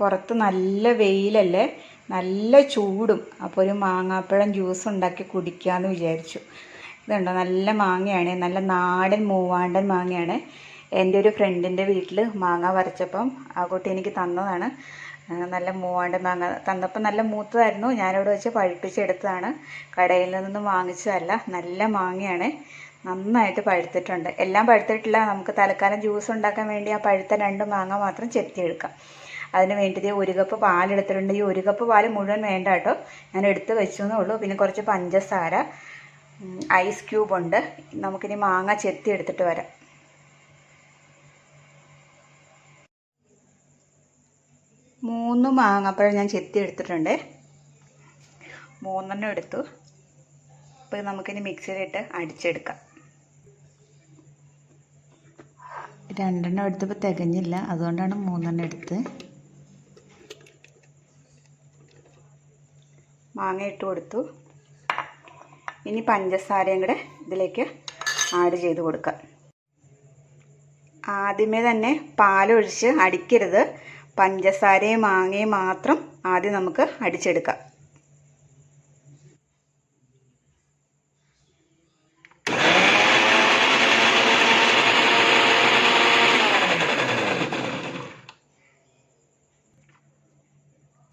പുറത്ത് നല്ല വെയിലല്ലേ നല്ല ചൂടും. അപ്പോൾ ഒരു മാങ്ങാപ്പഴം ജ്യൂസ് ഉണ്ടാക്കി കുടിക്കാമെന്ന് വിചാരിച്ചു. ഇതുണ്ടോ? നല്ല മാങ്ങയാണ്. നല്ല നാടൻ മൂവാണ്ടൻ മാങ്ങയാണ്. എന്റെ ഒരു ഫ്രണ്ടിന്റെ വീട്ടിൽ മാങ്ങ വരച്ചപ്പം ആ കുട്ടി എനിക്ക് തന്നതാണ്. നല്ല മൂവാണ്ടൻ മാങ്ങ തന്നപ്പോൾ നല്ല മൂത്തതായിരുന്നു. ഞാനിവിടെ വെച്ച് പഴുപ്പിച്ചെടുത്തതാണ്. കടയിൽ നിന്നും വാങ്ങിച്ചതല്ല. നല്ല മാങ്ങയാണ്. നന്നായിട്ട് പഴുത്തിട്ടുണ്ട്. എല്ലാം പഴുത്തിട്ടില്ല. നമുക്ക് തൽക്കാലം ജ്യൂസ് ഉണ്ടാക്കാൻ വേണ്ടി ആ പഴുത്ത രണ്ട് മാങ്ങ മാത്രം ചെത്തിയെടുക്കാം. അതിന് വേണ്ടി ദേ ഒരു കപ്പ് പാൽ എടുത്തിട്ടുണ്ട് ഈ ഒരു കപ്പ് പാൽ മുഴുവൻ വേണ്ട കേട്ടോ. ഞാൻ എടുത്ത് വെച്ചു എന്നേ ഉള്ളൂ. പിന്നെ കുറച്ച് പഞ്ചസാര ഐസ് ക്യൂബ് ഉണ്ട്. നമുക്കിനി മാങ്ങ ചെത്തി എടുത്തിട്ട് വരാം. മൂന്ന് മാങ്ങാപ്പഴം ഞാൻ ചെത്തി എടുത്തിട്ടുണ്ട്. മൂന്നെണ്ണം എടുത്തു. അപ്പോൾ നമുക്കിനി മിക്സിയിലിട്ട് അടിച്ചെടുക്കാം. രണ്ടെണ്ണം എടുത്തപ്പോൾ തികഞ്ഞില്ല. അതുകൊണ്ടാണ് മൂന്നെണ്ണം എടുത്ത് മാങ്ങ ഇട്ട് കൊടുത്തു. ഇനി പഞ്ചസാരയും കൂടെ ഇതിലേക്ക് ആഡ് ചെയ്ത് കൊടുക്കാം. ആദ്യമേ തന്നെ പാലൊഴിച്ച് അടിക്കരുത്. പഞ്ചസാരയും മാങ്ങയും മാത്രം ആദ്യം നമുക്ക് അടിച്ചെടുക്കാം.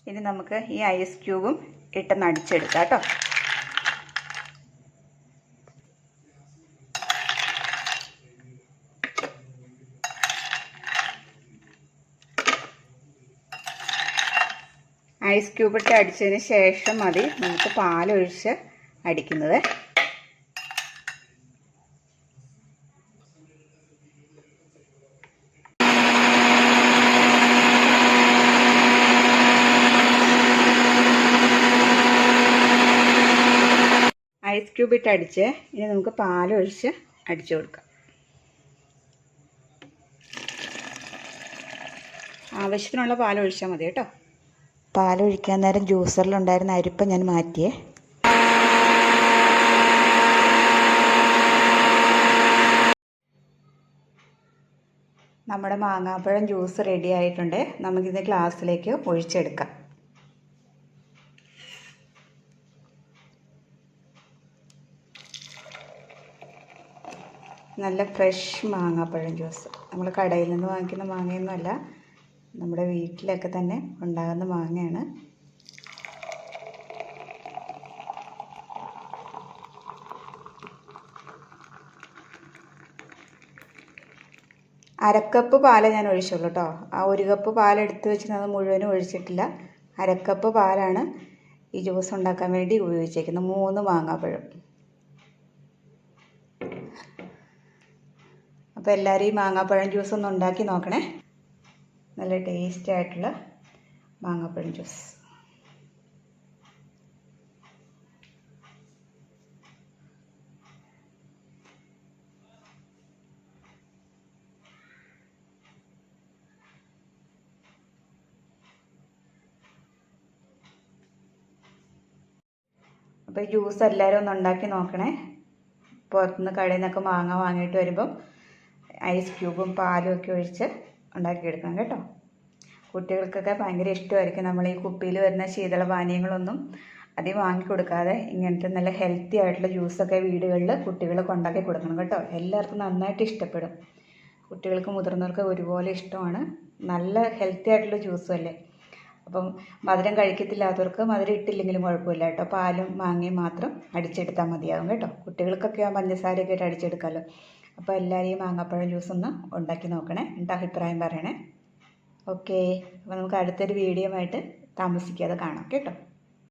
ഇനി നമുക്ക് ഈ ഐസ് ക്യൂബും ഇട്ടൊന്ന് അടിച്ചെടുക്കാം കേട്ടോ. ഐസ് ക്യൂബ് ഇട്ട് അടിച്ചതിന് ശേഷം മതി നമുക്ക് പാലൊഴിച്ച് അടിക്കുന്നത്. ഐസ് ക്യൂബ് ഇട്ട് അടിച്ച്. ഇനി നമുക്ക് പാലൊഴിച്ച് അടിച്ചു കൊടുക്കാം. ആവശ്യത്തിനുള്ള പാലൊഴിച്ചാൽ മതി കേട്ടോ. പാലൊഴിക്കാൻ നേരം ജ്യൂസറിലുണ്ടായിരുന്ന അരിപ്പ ഞാൻ മാറ്റിയേ. നമ്മുടെ മാങ്ങാപ്പഴം ജ്യൂസ് റെഡി ആയിട്ടുണ്ട്. നമുക്കിത് ഗ്ലാസ്സിലേക്ക് ഒഴിച്ചെടുക്കാം. നല്ല ഫ്രഷ് മാങ്ങാപ്പഴം ജ്യൂസ്. നമ്മൾ കടയിൽ നിന്ന് വാങ്ങിക്കുന്ന മാങ്ങയൊന്നുമല്ല നമ്മുടെ വീട്ടിലൊക്കെ തന്നെ ഉണ്ടാകുന്ന മാങ്ങയാണ്. അരക്കപ്പ് പാലേ ഞാൻ ഒഴിച്ചുള്ളൂ കേട്ടോ ആ ഒരു കപ്പ് പാലെടുത്ത് വെച്ചിരുന്നത് മുഴുവനും ഒഴിച്ചിട്ടില്ല. അരക്കപ്പ് പാലാണ് ഈ ജ്യൂസ് ഉണ്ടാക്കാൻ വേണ്ടി ഉപയോഗിച്ചേക്കുന്നത്. മൂന്ന് മാങ്ങാപ്പഴം. അപ്പോൾ എല്ലാവരും ഈ മാങ്ങാപ്പഴം ജ്യൂസ് ഒന്ന് ഉണ്ടാക്കി നോക്കണേ. നല്ല ടേസ്റ്റി ആയിട്ടുള്ള മാങ്ങാപ്പഴം ജ്യൂസ് അപ്പോൾ ജ്യൂസ് എല്ലാവരും ഒന്ന് ഉണ്ടാക്കി നോക്കണേ. പുറത്തുനിന്ന് കടയിൽ നിന്നൊക്കെ മാങ്ങ വാങ്ങിയിട്ട് വരുമ്പം ഐസ് ക്യൂബും പാലും ഒക്കെ ഒഴിച്ച് ഉണ്ടാക്കിയെടുക്കണം കേട്ടോ. കുട്ടികൾക്കൊക്കെ ഭയങ്കര ഇഷ്ടമായിരിക്കും. നമ്മൾ ഈ കുപ്പിയിൽ വരുന്ന ശീതള പാനീയങ്ങളൊന്നും അധികം വാങ്ങിക്കൊടുക്കാതെ ഇങ്ങനത്തെ നല്ല ഹെൽത്തി ആയിട്ടുള്ള ജ്യൂസൊക്കെ വീടുകളിൽ കുട്ടികൾക്ക് കൊണ്ടാക്കി കൊടുക്കണം കേട്ടോ. എല്ലാവർക്കും നന്നായിട്ട് ഇഷ്ടപ്പെടും. കുട്ടികൾക്ക് മുതിർന്നവർക്ക് ഒരുപോലെ ഇഷ്ടമാണ്. നല്ല ഹെൽത്തി ആയിട്ടുള്ള ജ്യൂസും അല്ലേ? അപ്പം മധുരം കഴിക്കത്തില്ലാത്തവർക്ക് മധുരം ഇട്ടില്ലെങ്കിലും കുഴപ്പമില്ല കേട്ടോ. പാലും മാങ്ങയും മാത്രം അടിച്ചെടുത്താൽ മതിയാകും കേട്ടോ. കുട്ടികൾക്കൊക്കെ ആ പഞ്ചസാരയൊക്കെ ആയിട്ട് അടിച്ചെടുക്കാമല്ലോ അപ്പോൾ എല്ലാവരും ഈ മാങ്ങാപ്പഴം ജ്യൂസ് ഒന്ന് ഉണ്ടാക്കി നോക്കണേ. എന്നിട്ട് അഭിപ്രായം പറയണേ. ഓക്കെ അപ്പോൾ നമുക്ക് അടുത്തൊരു വീഡിയോ ആയിട്ട് താമസിക്കാതെ കാണാം. കേട്ടോ?